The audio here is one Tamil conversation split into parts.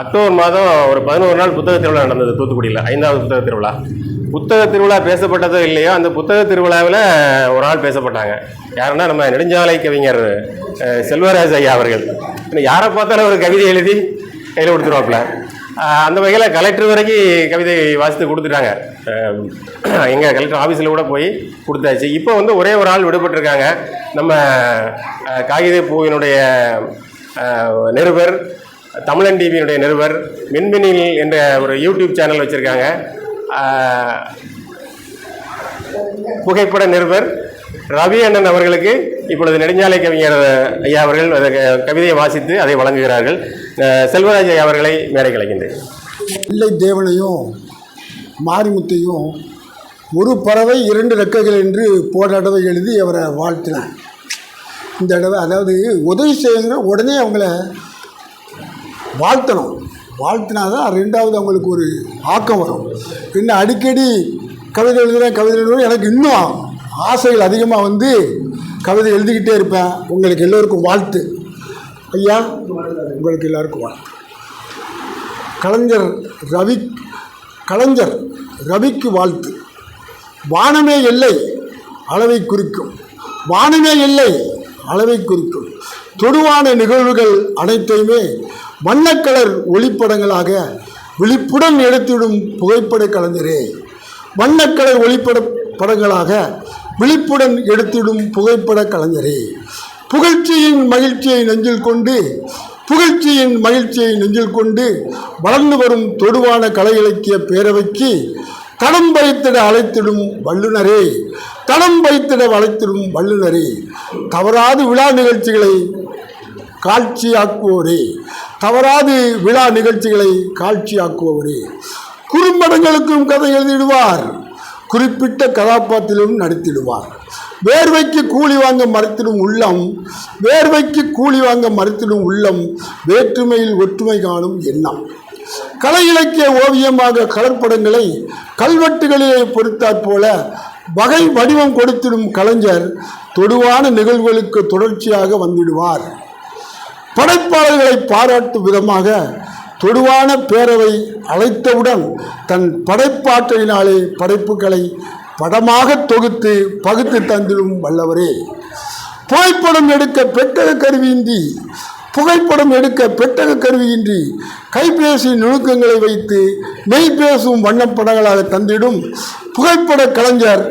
அக்டோபர் மாதம் ஒரு பதினோரு நாள் புத்தக திருவிழா நடந்தது தூத்துக்குடியில். ஐந்தாவது புத்தக திருவிழா. புத்தக திருவிழா பேசப்பட்டதோ இல்லையோ அந்த புத்தக திருவிழாவில் ஒரு ஆள் பேசப்பட்டாங்க. யாருன்னா நம்ம நெடுஞ்சாலை கவிஞர் செல்வராஜ் ஐயா அவர்கள். யாரை பார்த்தாலும் ஒரு கவிதை எழுதி கையில் கொடுத்துருவாப்புல. அந்த வகையில் கலெக்டர் வரைக்கும் கவிதை வாசித்து கொடுத்துட்டாங்க. எங்கள் கலெக்டர் ஆஃபீஸில் கூட போய் கொடுத்தாச்சு. இப்போ வந்து ஒரே ஒரு ஆள் விடுபட்டிருக்காங்க. நம்ம காகித பூவினுடைய நிருபர் தமிழன் டிவியினுடைய நிறுவர் மின்மினில் என்ற ஒரு யூடியூப் சேனல் வச்சுருக்காங்க. புகைப்பட நிறுவர் ரவி அண்ணன் அவர்களுக்கு இப்பொழுது நெடுஞ்சாலை கவிஞர் ஐயா அவர்கள் கவிதையை வாசித்து அதை வழங்குகிறார்கள். செல்வராஜ் ஐயா அவர்களை மேடை கலைக்கின்றேன் பிள்ளை தேவனையும் மாரிமுத்தையும் ஒரு பறவை இரண்டு ரெக்கைகள் என்று போன தடவை எழுதி அவரை வாழ்த்தினார். இந்த தடவை அதாவது உதவி செய்யுங்க உடனே அவங்கள வாழ்த்தணும். வாழ்த்தினா தான் ரெண்டாவது அவங்களுக்கு ஒரு ஆக்கம் வரும். இன்னும் அடிக்கடி கவிதை எழுதுகிறேன் கவிதை எழுதுகிறேன் எனக்கு இன்னும் ஆசைகள் அதிகமாக வந்து கவிதை எழுதிக்கிட்டே இருப்பேன். உங்களுக்கு எல்லோருக்கும் வாழ்த்து. ஐயா உங்களுக்கு எல்லாருக்கும் வாழ்த்து. கலைஞர் ரவி கலைஞர் ரவிக்கு வாழ்த்து. வானமே இல்லை அளவை குறிக்கும். வானமே இல்லை அளவை குறிக்கும். தொடுவான நிகழ்வுகள் அனைத்தையுமே வண்ணக்கலர் ஒளிப்படங்களாக விழிப்புடன் எடுத்திடும் புகைப்பட கலைஞரே. வண்ணக்கலர் ஒளிப்பட படங்களாக விழிப்புடன் எடுத்திடும் புகைப்பட கலைஞரே. புகழ்ச்சியின் மகிழ்ச்சியை நெஞ்சில் கொண்டு புகழ்ச்சியின் மகிழ்ச்சியை நெஞ்சில் கொண்டு வளர்ந்து வரும் தொடுவான கலை இலக்கிய பேரவைக்கு தடம் வைத்திட அழைத்திடும் வல்லுனரே தடம் வைத்திட வளைத்திடும் வல்லுனரே தவறாது விழா நிகழ்ச்சிகளை காட்சியாக்குவோரே. தவறாது விழா நிகழ்ச்சிகளை காட்சியாக்குபவரே. குறும்படங்களுக்கும் கதை எழுதிடுவார். குறிப்பிட்ட கதாபாத்திரத்திலும் நடித்திடுவார். வேர்வைக்கு கூலி வாங்க மறுத்திடும் உள்ளம் வேர்வைக்கு கூலி வாங்க மறுத்திடும் உள்ளம் வேற்றுமையில் ஒற்றுமை காணும் எண்ணம். கலை இலக்கிய ஓவியமாக கடற்படங்களை கல்வெட்டுகளிலே பொறுத்தாற் போல வகை வடிவம் கொடுத்திடும் கலைஞர் தொடுவான நிகழ்வுகளுக்கு தொடர்ச்சியாக வந்திடுவார். படைப்பாளர்களை பாராட்டும் விதமாக தொடுவான பேரவை அழைத்தவுடன் தன் படைப்பாற்றலினாலே படைப்புகளை படமாக தொகுத்து பகுத்து தந்திடும் வல்லவரே. புகைப்படம் எடுக்க பெட்டக கருவியின்றி புகைப்படம் எடுக்க பெட்டக கருவியின்றி கைபேசி நுணுக்கங்களை வைத்து மெய் பேசும் வண்ணப்படங்களாக தந்திடும் புகைப்பட கலைஞர்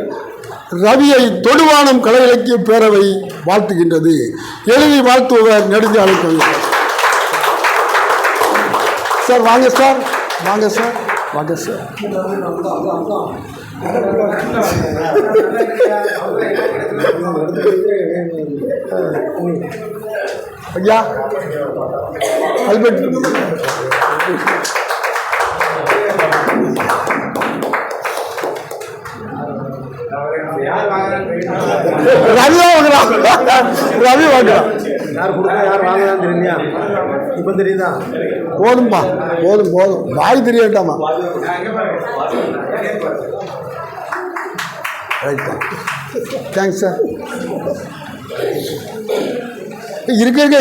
ரவியை தொடுவானம் கலை இலக்கிய பேரவை வாழ்த்துகின்றது. எழுதி வாழ்த்துவர் நெடுஞ்சாலை கவிஞர் சார் வாங்க சார். வாங்க சார். வாங்க சார். ஐயா கல்வெட்டு ரவி வாங்குறான். ரவி வாங்குறான். யார் கொடுத்தா யார் வாங்கலாம் தெரியலையா? இப்போ தெரியுதா? போதும்பா. போதும் போதும். வாய் தெரியட்டாமா? ரைட் தேங்க்ஸ் சார் இருக்க இருக்க.